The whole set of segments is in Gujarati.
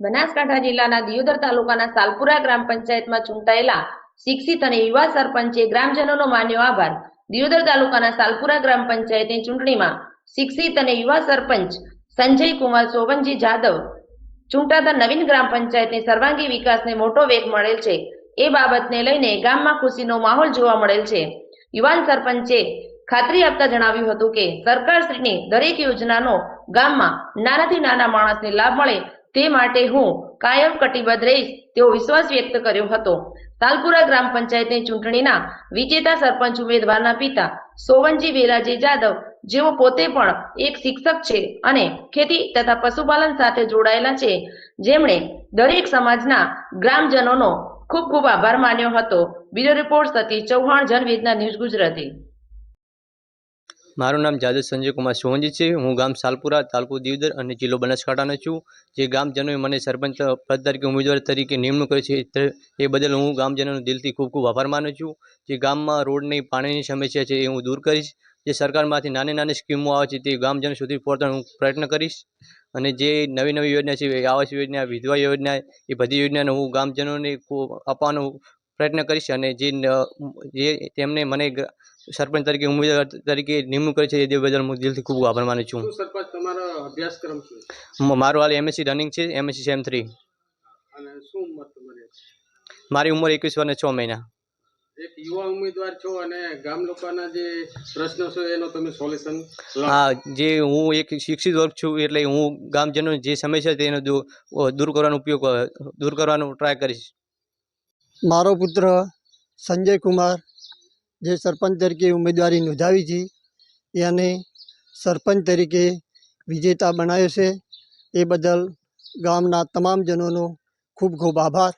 બનાસકાંઠા જિલ્લાના દિયોદર તાલુકાના સાલપુરા ગ્રામ પંચાયતમાં ચૂંટાયેલા શિક્ષિત અને યુવા સરપંચે ગ્રામજનોનો માન્યો આભાર. દિયોદર તાલુકાના સાલપુરા ગ્રામ પંચાયતની ચૂંટણીમાં શિક્ષિત અને યુવા સરપંચ સંજય કુમાર સોવનજી જાદવ ચૂંટાતા નવીન ગ્રામ પંચાયતની સર્વાંગી વિકાસને મોટો વેગ મળેલ છે. એ બાબતને લઈને ગામમાં ખુશીનો માહોલ જોવા મળેલ છે. યુવાન સરપંચે ખાતરી આપતા જણાવ્યું હતું કે સરકારશ્રીની દરેક યોજનાનો ગામમાં નાનાથી નાના માણસને લાભ મળે તે માટે હું કાયમ કટિબદ્ધ રહીશ તેવો વિશ્વાસ વ્યક્ત કર્યો હતો. તાલપુરા ગ્રામ પંચાયતની ચૂંટણીના વિજેતા સરપંચ ઉમેદવારના પિતા સોવનજી વેરાજી જાદવ, જેઓ પોતે પણ એક શિક્ષક છે અને ખેતી તથા પશુપાલન સાથે જોડાયેલા છે, જેમણે દરેક સમાજના ગ્રામજનોનો ખૂબ ખૂબ આભાર માન્યો હતો. બીજો રિપોર્ટ સતી ચૌહાણ, જનવેદના ન્યૂઝ ગુજરાતી. મારું નામ જાદવ સંજય કુમાર સોહંજી છે. હું ગામ સાલપુરા, તાલુકો દીવદર અને જિલ્લો બનાસકાંઠાનો છું. જે ગામજનોએ મને સરપંચ પદ તરીકે ઉમેદવાર તરીકે નિમણૂક કરી છે એ બદલ હું ગામજનોનો દિલથી ખૂબ ખૂબ આભાર માનું છું. જે ગામમાં રોડની પાણીની સમસ્યા છે એ હું દૂર કરીશ. જે સરકારમાંથી નાની નાની સ્કીમો આવે છે તે ગામજનો સુધી પહોંચવાનો હું પ્રયત્ન કરીશ. અને જે નવી નવી યોજના છે આવાસ યોજના, વિધવા યોજના, એ બધી યોજનાનો હું ગામજનોને આપવાનો પ્રયત્ન કરીશ. અને જે તેમને મને સરપંચ તરીકે ઉમેદવાર તરીકે નિમણૂક કરી છે એ બદલ હું દિલથી ખૂબ આભાર માનું છું. સરપંચ તમારો અભ્યાસક્રમ શું છે? મારું હાલ એમએસસી રનિંગ છે એમએસસી સેમ થ્રી અને શું ઉંમર તમારી મારી ઉંમર એકવીસ વર્ષ છ મહિના. એક યુવા ઉમેદવાર છો અને ગામ લોકોના જે પ્રશ્નો છે એનો તમે સોલ્યુશન હા જે હું એક શિક્ષિત વર્ગ છું એટલે હું ગામજનો જે સમસ્યા છે તેનો દૂર કરવાનો ઉપયોગ દૂર કરવાનો ટ્રાય કરીશ. મારો પુત્ર સંજય કુમાર જે સરપંચ તરીકે ઉમેદવારી નોંધાવી છે એને સરપંચ તરીકે વિજેતા બનાવ્યો છે. એ બદલ ગામના તમામ જનોનો ખૂબ ખૂબ આભાર.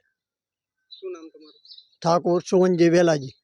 શું નામ તમારું? ઠાકોર સોવનજી વેલાજી